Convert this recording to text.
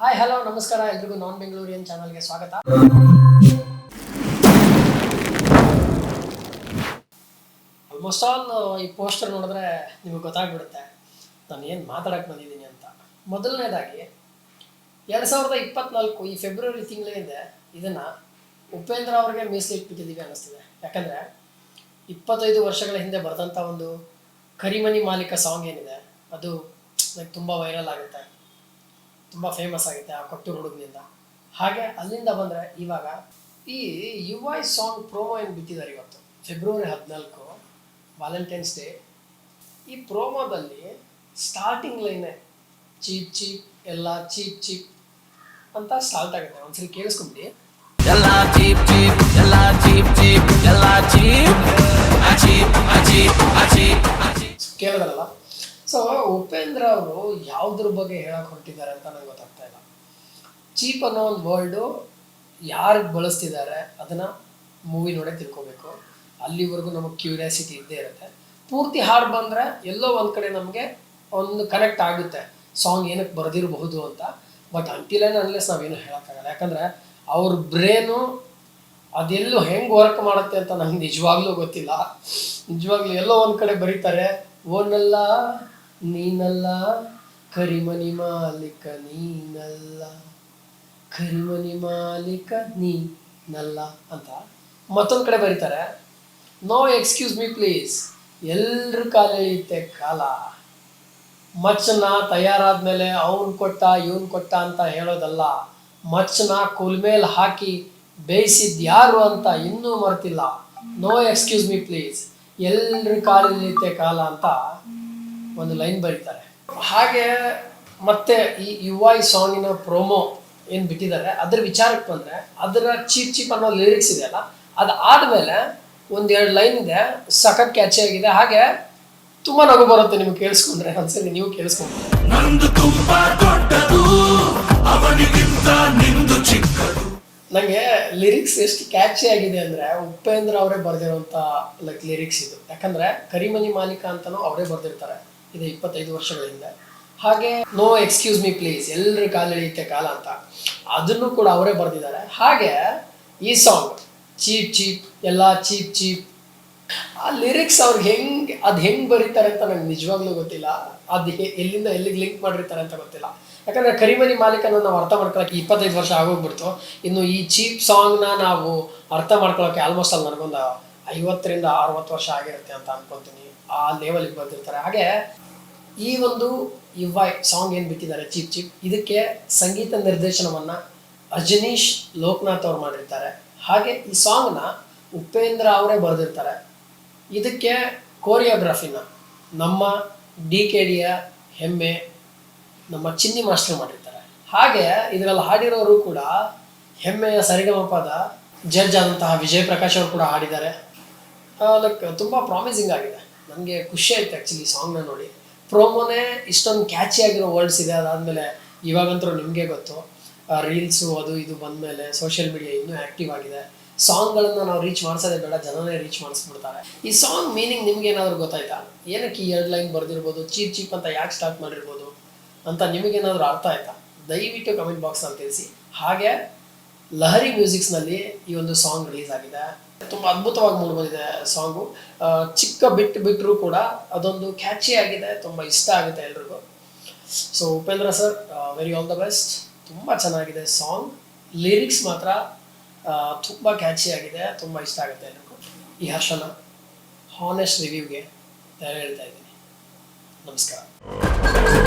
Hi hello ನಮಸ್ಕಾರ. ಎಲ್ರಿಗೂ ನಾನ್ ಬೆಂಗಳೂರಿಯನ್ ಚಾನಲ್ಗೆ ಸ್ವಾಗತ. ಆಲ್ಮೋಸ್ಟ್ ಆಲ್ ಈ ಪೋಸ್ಟರ್ ನೋಡಿದ್ರೆ ನಿಮಗೆ ಗೊತ್ತಾಗ್ಬಿಡುತ್ತೆ. ನಾನು ಏನು ಮಾತಾಡಕ್ಕೆ ಬಂದಿದ್ದೀನಿ ಅಂತ. ಮೊದಲನೇದಾಗಿ, ಎರಡು ಸಾವಿರದ ಇಪ್ಪತ್ನಾಲ್ಕು ಈ ಫೆಬ್ರವರಿ ತಿಂಗಳಿಂದ ಇದನ್ನು ಉಪೇಂದ್ರ ಅವ್ರಿಗೆ ಮೀಸಲಿಟ್ಬಿಟ್ಟಿದ್ದೀವಿ ಅನ್ನಿಸ್ತಿದೆ. ಯಾಕಂದರೆ, ಇಪ್ಪತ್ತೈದು ವರ್ಷಗಳ ಹಿಂದೆ ಬರೆದಂಥ ಒಂದು ಕರಿಮನಿ ಮಾಲೀಕ ಸಾಂಗ್ ಏನಿದೆ, ಅದು ಲೈಕ್ ತುಂಬ ವೈರಲ್ ಆಗುತ್ತೆ. ತುಂಬ ಫೇಮಸ್ ಆಗುತ್ತೆ ಆ ಕೊಟ್ಟೂರು ಹುಡುಗನಿಂದ ಹಾಗೆ ಅಲ್ಲಿಂದ ಬಂದರೆ ಇವಾಗ ಈ ಯು ಐ ಸಾಂಗ್ ಪ್ರೋಮೋ ಏನು ಬಿಟ್ಟಿದ್ದಾರೆ ಇವತ್ತು? ಫೆಬ್ರವರಿ ಹದಿನಾಲ್ಕು ವ್ಯಾಲೆಂಟೈನ್ಸ್ ಡೇ ಈ ಪ್ರೋಮೋದಲ್ಲಿ ಸ್ಟಾರ್ಟಿಂಗ್ ಲೈನೇ ಚೀಪ್ ಚೀಪ್, ಎಲ್ಲ ಚೀಪ್ ಚೀಪ್ ಅಂತ ಸ್ಟಾರ್ಟ್ ಆಗುತ್ತೆ. ಒಂದ್ಸರಿ ಕೇಳಿಸ್ಕೊಂಬಿಡಿ. ಎಲ್ಲ ಚೀಪ್ ಚೀಪ್. ಉಪೇಂದ್ರ ಅವರು ಯಾವುದ್ರ ಬಗ್ಗೆ ಹೇಳಕ್ ಹೊರಟಿದ್ದಾರೆ ಅಂತ ನನಗೆ ಗೊತ್ತಾಗ್ತಾ ಇಲ್ಲ. ಚೀಪ್ ಅನ್ನೋ ಒಂದು ವರ್ಲ್ಡು ಯಾರಿಗೆ ಬಳಸ್ತಿದ್ದಾರೆ ಅದನ್ನ ಮೂವಿ ನೋಡೇ ತಿಳ್ಕೊಬೇಕು. ಅಲ್ಲಿವರೆಗೂ ನಮಗೆ ಕ್ಯೂರಿಯಾಸಿಟಿ ಇದ್ದೇ ಇರುತ್ತೆ. ಪೂರ್ತಿ ಹಾಡು ಬಂದರೆ ಎಲ್ಲೋ ಒಂದು ಕಡೆ ನಮಗೆ ಒಂದು ಕನೆಕ್ಟ್ ಆಗುತ್ತೆ. ಸಾಂಗ್ ಏನಕ್ಕೆ ಬರೆದಿರಬಹುದು ಅಂತ. ಬಟ್ ಅಂಟಿಲ್ ಆ್ಯಂಡ್ ಅನ್ಲೆಸ್ ನಾವೇನು ಹೇಳೋಕ್ಕಾಗಲ್ಲ. ಯಾಕಂದರೆ ಅವ್ರ ಬ್ರೇನು ಅದೆಲ್ಲೂ ಹೆಂಗೆ ವರ್ಕ್ ಮಾಡುತ್ತೆ ಅಂತ ನಂಗೆ ನಿಜವಾಗ್ಲೂ ಗೊತ್ತಿಲ್ಲ. ನಿಜವಾಗ್ಲೂ ಎಲ್ಲೋ ಒಂದು ಕಡೆ ಬರೀತಾರೆ, ಓನಲ್ಲ ನೀನಲ್ಲ, ಕರಿಮನಿ ಮಾಲೀಕ ನೀನಲ್ಲ. ಕರಿಮನಿ ಮಾಲೀಕ ನೀನಲ್ಲ ಅಂತ ಮತ್ತೊಂದು ಕಡೆ ಬರೀತಾರೆ. ನೋ ಎಕ್ಸ್ಕ್ಯೂಸ್ ಮೀ ಪ್ಲೀಸ್ ಎಲ್ರ ಕಾಲ ಎಳೆಯುತ್ತೆ ಕಾಲ. ಮಚ್ಚನ ತಯಾರಾದ್ಮೇಲೆ ಅವನು ಕೊಟ್ಟ, ಇವನು ಕೊಟ್ಟ ಅಂತ ಹೇಳೋದಲ್ಲ. ಮಚ್ಚನ ಕುಲ್ಮೇಲ್ ಹಾಕಿ ಬೇಯಿಸಿದ್ ಯಾರು ಅಂತ ಇನ್ನೂ ಮರ್ತಿಲ್ಲ. ನೋ ಎಕ್ಸ್ಕ್ಯೂಸ್ ಮೀ ಪ್ಲೀಸ್ ಎಲ್ರ ಕಾಲಿರುತ್ತೆ ಕಾಲ ಅಂತ ಒಂದು ಲೈನ್ ಬರೀತಾರೆ. ಹಾಗೆ ಮತ್ತೆ ಈ ಯು ಐ ಸಾಂಗಿನ ಪ್ರೋಮೋ ಏನು ಬಿಟ್ಟಿದ್ದಾರೆ ಅದ್ರ ವಿಚಾರಕ್ಕೆ ಬಂದ್ರೆ ಅದರ ಚೀಪ್ ಚೀಪ್ ಅನ್ನೋ ಲಿರಿಕ್ಸ್ ಇದೆಯಲ್ಲ ಅದು ಆದಮೇಲೆ ಒಂದೆರಡು ಲೈನ್ ಇದೆ ಸಖತ್ ಕ್ಯಾಚಿ ಆಗಿದೆ ಹಾಗೆ ತುಂಬಾ ನಗು ಬರುತ್ತೆ ನಿಮ್ಗೆ ಕೇಳಿಸ್ಕೊಂಡ್ರೆ ಒಂದ್ಸರಿ ನೀವು ಕೇಳಿಸ್ಕೊಂಡ್ರೆ. ನನಗೆ ಲಿರಿಕ್ಸ್ ಎಷ್ಟು ಕ್ಯಾಚಿ ಆಗಿದೆ ಅಂದ್ರೆ ಉಪೇಂದ್ರ ಅವರೇ ಬರ್ದಿರೋಂತ ಲೈಕ್ ಲಿರಿಕ್ಸ್ ಇದು. ಯಾಕಂದ್ರೆ ಕರಿಮನಿ ಮಾಲೀಕ ಅಂತಾನು ಅವರೇ ಬರೆದಿರ್ತಾರೆ. ಇದು ಇಪ್ಪತ್ತೈದು ವರ್ಷಗಳ ಹಿಂದೆ ಹಾಗೆ ನೋ ಎಕ್ಸ್ಕ್ಯೂಸ್ ಮೀ ಪ್ಲೀಸ್ ಎಲ್ಲರ ಕಾಲೆಳೆಯುತ್ತೆ ಕಾಲ ಅಂತ. ಅದನ್ನು ಕೂಡ ಅವರೇ ಬರೆದಿದ್ದಾರೆ. ಹಾಗೆ, ಈ ಸಾಂಗ್ ಚೀಪ್ ಚೀಪ್ ಎಲ್ಲ ಚೀಪ್ ಚೀಪ್ ಆ ಲಿರಿಕ್ಸ್ ಅವ್ರಿಗೆ ಹೆಂಗ್, ಅದು ಹೆಂಗ್ ಬರೀತಾರೆ ಅಂತ ನಂಗೆ ನಿಜವಾಗ್ಲೂ ಗೊತ್ತಿಲ್ಲ. ಅದು ಎಲ್ಲಿಂದ ಎಲ್ಲಿಗೆ ಲಿಂಕ್ ಮಾಡಿರ್ತಾರೆ ಅಂತ ಗೊತ್ತಿಲ್ಲ. ಯಾಕಂದ್ರೆ ಕರಿಮನಿ ಮಾಲೀಕನ ನಾವು ಅರ್ಥ ಮಾಡ್ಕೊಳಕ್ಕೆ ಇಪ್ಪತ್ತೈದು ವರ್ಷ ಆಗೋಗ್ಬಿಡ್ತು. ಇನ್ನು ಈ ಚೀಪ್ ಸಾಂಗ್ನ ನಾವು ಅರ್ಥ ಮಾಡ್ಕೊಳಕ್ಕೆ ಆಲ್ಮೋಸ್ಟ್ ಅಲ್ಲಿ ನನಗೊಂದು ಐವತ್ತರಿಂದ ಅರವತ್ತು ವರ್ಷ ಆಗಿರುತ್ತೆ ಅಂತ ಅನ್ಕೊಂತೀನಿ. ಆ ಲೆವೆಲಿಗೆ ಬಂದಿರ್ತಾರೆ ಹಾಗೆ ಈ ಒಂದು ಯುವ ಸಾಂಗ್ ಏನು ಬಿಟ್ಟಿದ್ದಾರೆ? ಚೀಪ್ ಚೀಪ್ ಇದಕ್ಕೆ ಸಂಗೀತ ನಿರ್ದೇಶನವನ್ನ ಅಜನೀಶ್ ಲೋಕನಾಥ್ ಅವ್ರು ಮಾಡಿರ್ತಾರೆ. ಹಾಗೆ ಈ ಸಾಂಗ್ನ ಉಪೇಂದ್ರ ಅವರೇ ಬರೆದಿರ್ತಾರೆ. ಇದಕ್ಕೆ ಕೋರಿಯೋಗ್ರಫಿನ ನಮ್ಮ ಡಿ ಕೆ ಡಿಯ ಹೆಮ್ಮೆ ನಮ್ಮ ಚಿನ್ನಿ ಮಾಸ್ಟರ್ ಮಾಡಿರ್ತಾರೆ. ಹಾಗೆ ಇದರಲ್ಲಿ ಹಾಡಿರೋರು ಕೂಡ ಹೆಮ್ಮೆಯ ಸರಿಗಮಪದ ಜಡ್ಜ್ ಆದಂತಹ ವಿಜಯ್ ಪ್ರಕಾಶ್ ಅವರು ಕೂಡ ಹಾಡಿದ್ದಾರೆ. ಲೈಕ್ ತುಂಬ ಪ್ರಾಮಿಸಿಂಗ್ ಆಗಿದೆ. ನನಗೆ ಖುಷಿ ಆಯ್ತು ಆ್ಯಕ್ಚುಲಿ ಸಾಂಗ್ನ ನೋಡಿ. ಪ್ರೋಮೋನೇ ಇಷ್ಟೊಂದು ಕ್ಯಾಚಿ ಆಗಿರೋ ವರ್ಡ್ಸ್ ಇದೆ, ಅದಾದಮೇಲೆ ಇವಾಗಂತೂ ನಿಮಗೆ ಗೊತ್ತು. ರೀಲ್ಸು ಅದು ಇದು ಬಂದಮೇಲೆ ಸೋಷಿಯಲ್ ಮೀಡಿಯಾ ಇನ್ನೂ ಆ್ಯಕ್ಟಿವ್ ಆಗಿದೆ. ಸಾಂಗ್ಗಳನ್ನು ನಾವು ರೀಚ್ ಮಾಡಿಸೋದೇ ಬೇಡ, ಜನನೇ ರೀಚ್ ಮಾಡಿಸ್ಬಿಡ್ತಾರೆ. ಈ ಸಾಂಗ್ ಮೀನಿಂಗ್ ನಿಮ್ಗೆ ಏನಾದರೂ ಗೊತ್ತಾಯ್ತಾ? ಏನಕ್ಕೆ ಈ ಎರಡು ಲೈನ್ ಬರೆದಿರ್ಬೋದು, ಚೀಪ್ ಚೀಪ್ ಅಂತ ಯಾಕೆ ಸ್ಟಾರ್ಟ್ ಮಾಡಿರ್ಬೋದು ಅಂತ ನಿಮಗೇನಾದರೂ ಅರ್ಥ ಆಯ್ತಾ? ದಯವಿಟ್ಟು ಕಮೆಂಟ್ ಬಾಕ್ಸ್ ಅಲ್ಲಿ ತಿಳಿಸಿ. ಹಾಗೆ ಲಹರಿ ಮ್ಯೂಸಿಕ್ಸ್ನಲ್ಲಿ ಈ ಒಂದು ಸಾಂಗ್ ರಿಲೀಸ್ ಆಗಿದೆ. ತುಂಬ ಅದ್ಭುತವಾಗಿ ಮೂಡಿಬಂದಿದೆ ಸಾಂಗು. ಚಿಕ್ಕ ಬಿಟ್ಟು ಬಿಟ್ಟರು ಕೂಡ ಅದೊಂದು ಕ್ಯಾಚಿ ಆಗಿದೆ, ತುಂಬ ಇಷ್ಟ ಆಗುತ್ತೆ ಎಲ್ರಿಗೂ. So Upendra sir very all the best ತುಂಬ ಚೆನ್ನಾಗಿದೆ ಸಾಂಗ್. ಲಿರಿಕ್ಸ್ ಮಾತ್ರ ತುಂಬ ಕ್ಯಾಚಿ ಆಗಿದೆ, ತುಂಬ ಇಷ್ಟ ಆಗುತ್ತೆ ಎಲ್ರಿಗೂ. ಈ ಹರ್ಷನ ಹಾನೆಸ್ಟ್ ರಿವ್ಯೂಗೆ ಹೇಳ್ತಾ ಇದ್ದೀನಿ. ನಮಸ್ಕಾರ.